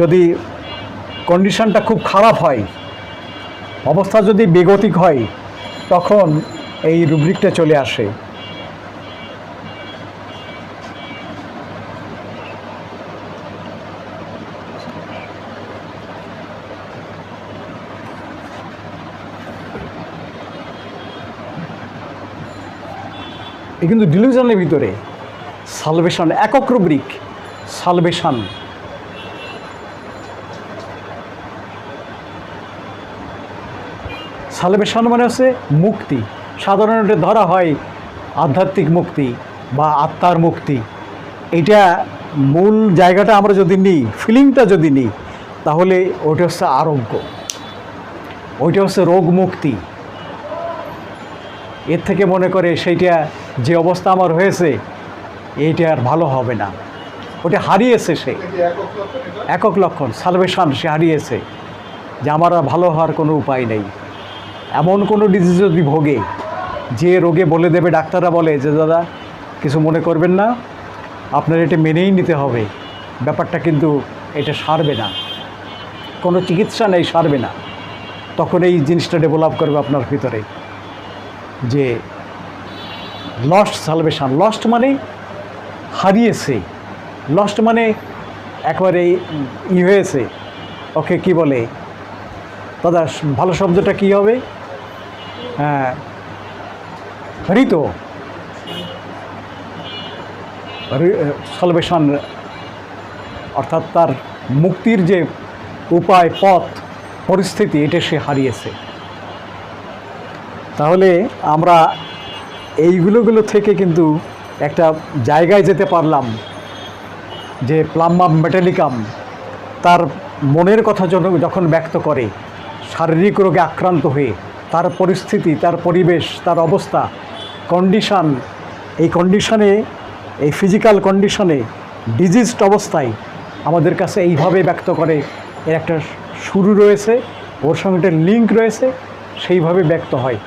যদি কন্ডিশনটা খুব খারাপ হয়, অবস্থা যদি বেগতিক হয়, তখন এই রুব্রিকটা চলে আসে। এ কিন্তু ডিলিউশনের ভিতরে সালভেশন একক রুব্রিক সালভেশন সালভেশন মানে হচ্ছে মুক্তি। সাধারণত ধরা হয় আধ্যাত্মিক মুক্তি বা আত্মার মুক্তি। এটা মূল জায়গাটা আমরা যদি নিই ফিলিংটা যদি নিই, তাহলে ওইটা হচ্ছে আরোগ্য। ওইটা হচ্ছে রোগ মুক্তি। এর থেকে মনে করে সেইটা যে অবস্থা আমার হয়েছে, এইটা আর ভালো হবে না। ওটা হারিয়েছে সে। একক লক্ষণ। সালভেশন সে হারিয়েছে। যে আমার ভালো হওয়ার কোনো উপায় নেই। এমন কোনো ডিজিজ যদি ভোগে, যে রোগে বলে দেবে, ডাক্তাররা বলে যে, দাদা, কিছু মনে করবেন না, আপনার এটা মেনেই নিতে হবে। ব্যাপারটা কিন্তু এটা সারবে না। কোনো চিকিৎসা নেই, সারবে না। তখন এই জিনিসটা ডেভেলপ করবে আপনার ভিতরে, যে লস্ট সালভেশন লস্ট মানে হারিয়েছে। লস্ট মানে একবারে ই হয়েছে। ওকে কি বলে? দাদা, ভালো শব্দটা কি হবে? হ্যাঁ। হৃত সলভেশন অর্থাৎ তার মুক্তির যে উপায়, পথ, পরিস্থিতি, এটা সে হারিয়েছে। তাহলে আমরা এইগুলোগুলো থেকে কিন্তু একটা জায়গায় যেতে পারলাম যে প্লাম্বাম মেটালিকাম তার মনের কথা যখন ব্যক্ত করে, শারীরিক রোগে আক্রান্ত হয়ে তার পরিস্থিতি, তার পরিবেশ, তার অবস্থা কন্ডিশান এই কন্ডিশনে এই ফিজিক্যাল কন্ডিশনে ডিজিজড অবস্থায় আমাদের কাছে এইভাবে ব্যক্ত করে। এর একটা শুরু রয়েছে, ওর সঙ্গে একটা লিঙ্ক রয়েছে, সেইভাবে ব্যক্ত হয়।